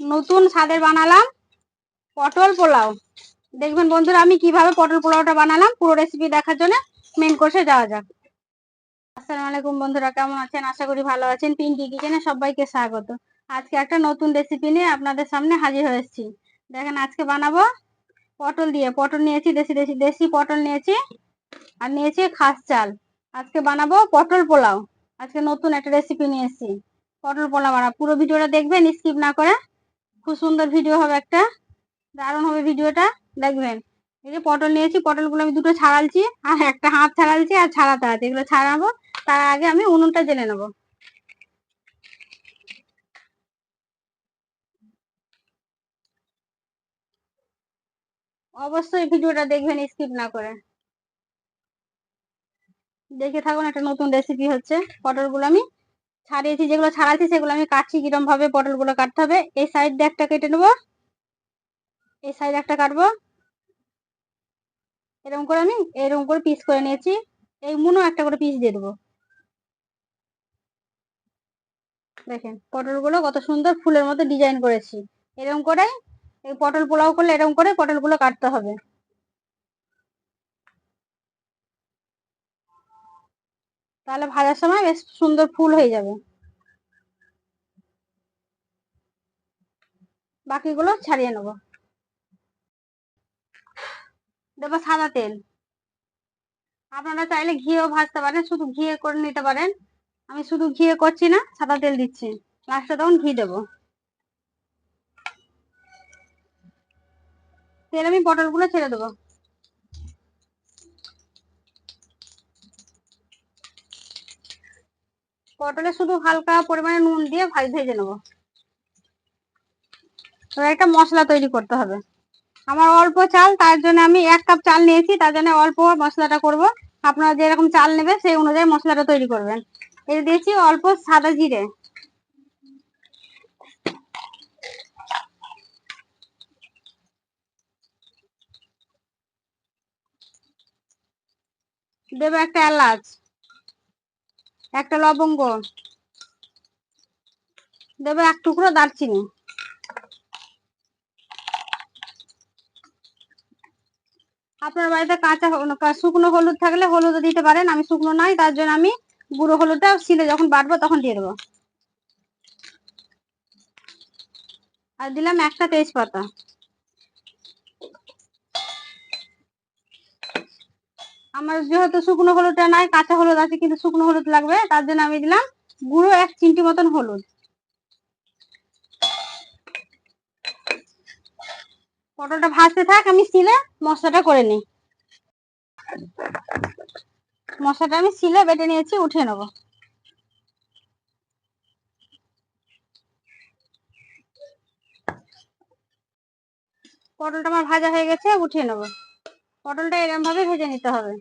নতুন স্বাদের বানালাম পটল পোলাও। দেখবেন বন্ধুরা, আমি কীভাবে পটল পোলাওটা বানালাম, পুরো রেসিপি দেখার জন্য মেন কোর্সে যাওয়া যাক। আসসালামু আলাইকুম বন্ধুরা, কেমন আছেন? আশা করি ভালো আছেন। পিঙ্কি কিচেনে সবাইকে স্বাগত। আজকে একটা নতুন রেসিপি নিয়ে আপনাদের সামনে হাজির হয়েছি দেখেন, আজকে বানাবো পটল দিয়ে। পটল নিয়েছি, দেশি দেশি দেশি পটল নিয়েছি আর নিয়েছি খাস চাল। আজকে বানাবো পটল পোলাও। আজকে নতুন একটা রেসিপি নিয়েছি পটল পোলাও বানাবো। পুরো ভিডিওটা দেখবেন স্কিপ না করে খুব সুন্দর ভিডিও হবে একটা। দারুণ হবে ভিডিওটা দেখবেন। এই যে পটল নিয়েছি, পটলগুলো আমি দুটো ছাড়ালছি, আর একটা হাত ছাড়ালছি, আর ছাড়াতে আছে এগুলো ছাড়াবো, তার আগে আমি উনুনটা জেনে নেব। অবশ্যই ভিডিওটা দেখবেন স্কিপ না করে। দেখে থাকুন একটা নতুন রেসিপি হচ্ছে, পটলগুলো আমি ছাড়িয়েছি, যেগুলো ছাড়াচ্ছি সেগুলো আমি কাটছি কিরম ভাবে পটলগুলো কাটতে হবে। এই সাইড দিয়ে একটা কেটে নেব। এই সাইড একটা কাটবো। এরকম করে আমি এরকম করে পিস করে নিয়েছি। এই মুনো একটা করে পিস দিয়ে দেবো। দেখেন, পটলগুলো কত সুন্দর ফুলের মতো ডিজাইন করেছি। এরকম করে এই পটল পোলাও করলে এরকম করে পটলগুলো কাটতে হবে। তাহলে ভাজার সময় বেশ সুন্দর ফুল হয়ে যাবে। বাকিগুলো ছাড়িয়ে নেব। দেবো সাদা তেল। আপনারা চাইলে ঘিও ভাজতে পারেন, শুধু ঘিয়ে করে নিতে পারেন। আমি শুধু ঘিয়ে করছি না, সাদা তেল দিচ্ছি। লাস্টে তখন ঘি দেবো। তেল আমি পটলগুলো ছেড়ে দেবো। পটলে শুধু হালকা পরিমাণে নুন দিয়ে ভাজ, ভেজে নেব। এবার একটা মশলা তৈরি করতে হবে। আমার অল্প চাল, তার জন্য আমি এক কাপ চাল নিয়েছি, তার জন্য অল্প মশলাটা করব। আপনারা যেরকম চাল নেবে সেই অনুযায়ী মশলাটা তৈরি করবেন। এই দিয়েছি অল্প সাদা জিরে। দেবে একটা এলাচ, একটা লবঙ্গ, দেবে এক টুকরো দারচিনি। আপনার বাড়িতে কাঁচা শুকনো হলুদ থাকলে হলুদও দিতে পারেন, আমি শুকনো নাই, তার জন্য আমি গুঁড়ো হলুদটা শিলে যখন বাটবো তখন দিয়ে দেবো। আর দিলাম একটা তেজপাতা। আমার যেহেতু শুকনো হলুদটা নাই, কাঁচা হলুদ আছে, কিন্তু শুকনো হলুদ লাগবে, তার জন্য আমি দিলাম গুঁড়ো এক চিমটি মতন হলুদ। পটলটা ভাজতে থাক, আমি শিলে মশলাটা করে নিই। মশলাটা আমি শিলে বেটে নিয়েছি উঠে নেব। পটলটা আমার ভাজা হয়ে গেছে, উঠিয়ে নেব। পটলটা এরকম ভাবে ভেজে নিতে হবে।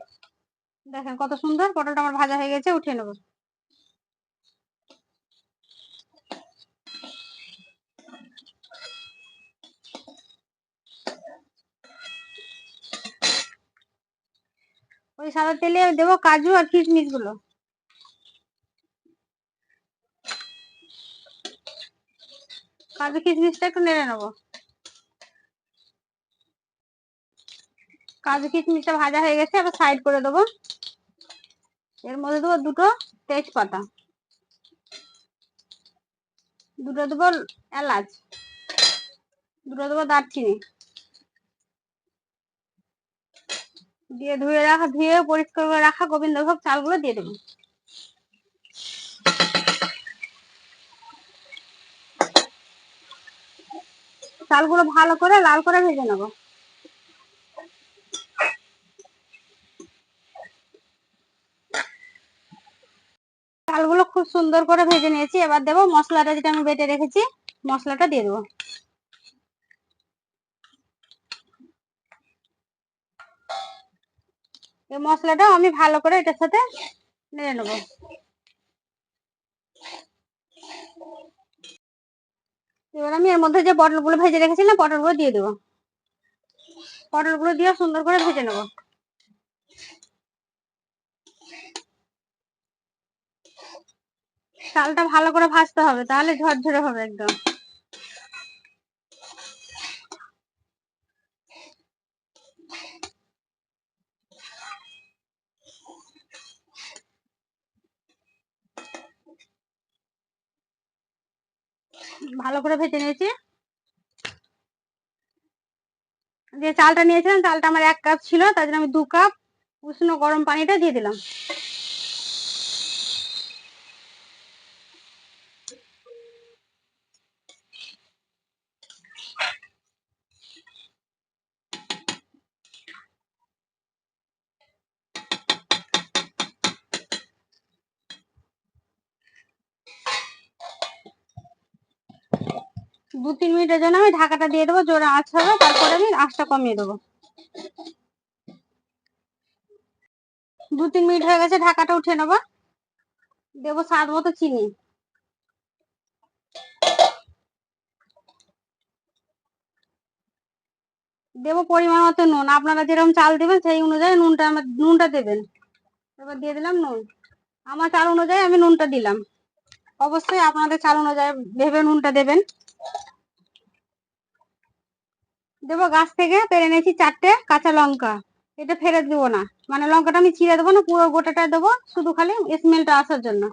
দেখেন কত সুন্দর পটলটা আমার ভাজা হয়ে গেছে, উঠিয়ে নেব। ওই সাদা তেলে দেবো কাজু আর কিশমিশগুলো। কাজু, কিশমিশটা একটু নেড়ে নেব। কাজু, কিশমিশটা ভাজা হয়ে গেছে, এবার সাইড করে দেবো। এর মধ্যে দেবো দুটো তেজপাতা। দুটো দেবো এলাচ। দুটো দেবো দারচিনি। দিয়ে ধুয়ে রাখা, ধুয়ে পরিষ্কার করে রাখা গোবিন্দভোগ চালগুলো দিয়ে দেবো। চালগুলো ভালো করে লাল করে ভেজে নেব। চালগুলো খুব সুন্দর করে ভেজে নিয়েছি। এবার দেবো মশলাটা যেটা আমি বেটে রেখেছি, মশলাটা দিয়ে দেবো। এই মশলাটাও আমি ভালো করে এটার সাথে নেড়ে নেব। এবার আমি এর মধ্যে যে পটলগুলো ভেজে রেখেছি রেখেছিলাম পটলগুলো দিয়ে দেবো। পটলগুলো দিয়ে সুন্দর করে ভেজে নেব। চালটা ভালো করে ভাজতে হবে, তাহলে ঝরঝরে হবে একদম। ভালো করে ভেজে নিয়েছি। যে চালটা নিয়েছিলাম, চালটা আমার এক কাপ ছিল, তার জন্য আমি দু কাপ উষ্ণ গরম পানিটা দিয়ে দিলাম। দু তিন মিনিটের জন্য আমি ঢাকাটা দিয়ে দেবো, জোরে আঁচ হবে, তারপরে আমি আঁচটা কমিয়ে দেবো। দু তিন মিনিট হয়ে গেছে, ঢাকাটা উঠে নেব। দেবো স্বাদ মতো চিনি। দেবো পরিমাণ মতো নুন। আপনারা যেরকম চাল দেবেন, সেই অনুযায়ী নুনটা আমার, নুনটা দেবেন। এবার দিয়ে দিলাম নুন। আমার চাল অনুযায়ী আমি নুনটা দিলাম। অবশ্যই আপনাদের চাল অনুযায়ী ভেবে নুনটা দেবেন। দেবো গাছ থেকে, পেরে নিয়েছি চারটে কাঁচা লঙ্কা। এটা ফেরত দেবো না। মানে লঙ্কাটা আমি ছিঁড়ে দেবো না, পুরো গোটাটা দেবো শুধু খালি স্মেলটা আসার জন্য।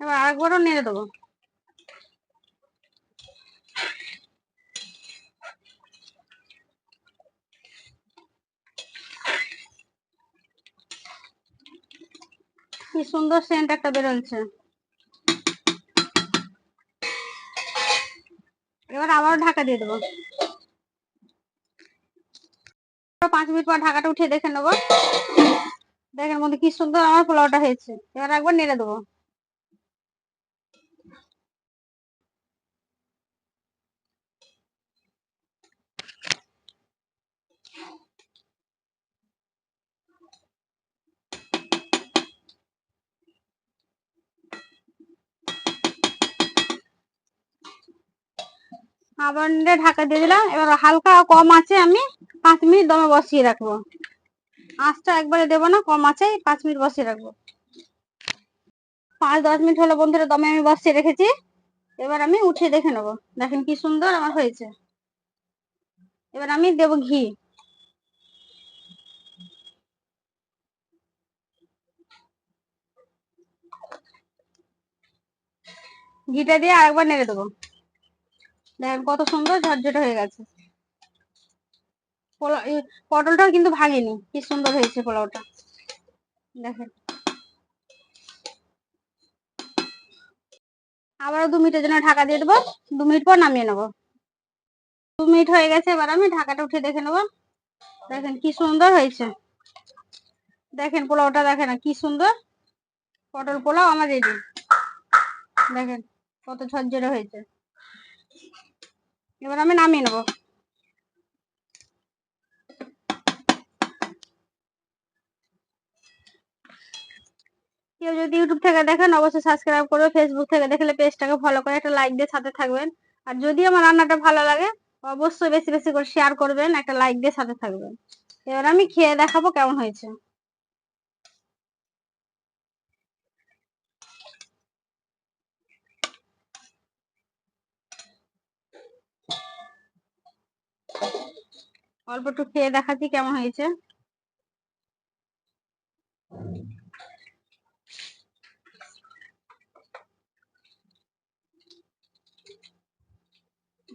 এবার আরেকবারও নেড়ে দেবো। কি সুন্দর সেন্ট একটা বেরোচ্ছে। এবার আবারও ঢাকা দিয়ে দেবো। পাঁচ মিনিট পর ঢাকাটা উঠে দেখে নেব। দেখেন মধ্যে কি সুন্দর আমার পোলাওটা হয়েছে। এবার একবার নেড়ে দেবো। আবার নেড়ে ঢাকা দিয়ে দিলাম। এবার হালকা কম আছে আমি পাঁচ মিনিট দমে বসিয়ে রাখব। আঁচটা একবারে দেবো না, কম আছে, পাঁচ মিনিট বসিয়ে রাখব। পাঁচ, দশ মিনিট হলো বন্ধুরা দমে আমি বসিয়ে রেখেছি। এবার আমি উঠে দেখে নেব। দেখেন কি সুন্দর আমার হয়েছে। এবার আমি দেব ঘি। ঘিটা দিয়ে আরেকবার নেড়ে দেবো। দেখেন কত সুন্দর ঝরঝরে হয়ে গেছে। পটলটাও কিন্তু ভাগেনি কি সুন্দর হয়েছে পোলাওটা। দেখেন। আবারও দু মিনিটের জন্য ঢাকা দিয়ে দেবো, দু মিনিট পর নামিয়ে নেব। দু মিনিট হয়ে গেছে, এবার আমি ঢাকাটা উঠে দেখে নেব। দেখেন কি সুন্দর হয়েছে। দেখেন পোলাওটা, দেখেন কি সুন্দর। পটল পোলাও আমার রেডি দেখেন কত ঝরঝরে হয়েছে। এবার আমি নামিয়ে নেব। কেউ যদি ইউটিউব থেকে দেখেন, অবশ্যই সাবস্ক্রাইব করবে। ফেসবুক থেকে দেখলে পেজটাকে ফলো করে একটা লাইক দিয়ে সাথে থাকবেন। আর যদি আমার রান্নাটা ভালো লাগে, অবশ্যই বেশি বেশি করে শেয়ার করবেন, একটা লাইক দিয়ে সাথে থাকবেন। এবার আমি খেয়ে দেখাবো কেমন হয়েছে। অল্প একটু খেয়ে দেখাচ্ছি কেমন হয়েছে।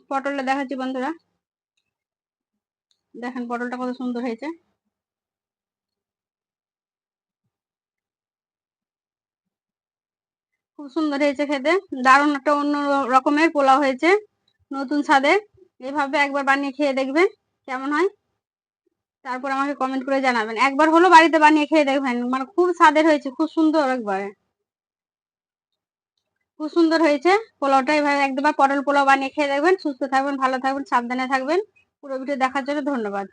পটলটা দেখাচ্ছি বন্ধুরা। দেখেন পটলটা কত সুন্দর হয়েছে। খুব সুন্দর হয়েছে খেতে। দারুণ একটা অন্য রকমের পোলাও হয়েছে। নতুন স্বাদের। এভাবে একবার বানিয়ে খেয়ে দেখবেন। কেমন হয়? তারপর আমাকে কমেন্ট করে জানাবেন। একবার হলো বাড়িতে বানিয়ে খেয়ে দেখবেন। মানে খুব স্বাদের হয়েছে, খুব সুন্দর একবারে। খুব সুন্দর হয়েছে। পোলাওটা এভাবে একবার পটল পোলাও বানিয়ে খেয়ে দেখবেন। সুস্থ থাকবেন, ভালো থাকবেন, সাবধানে থাকবেন। পুরো ভিডিও দেখার জন্য ধন্যবাদ।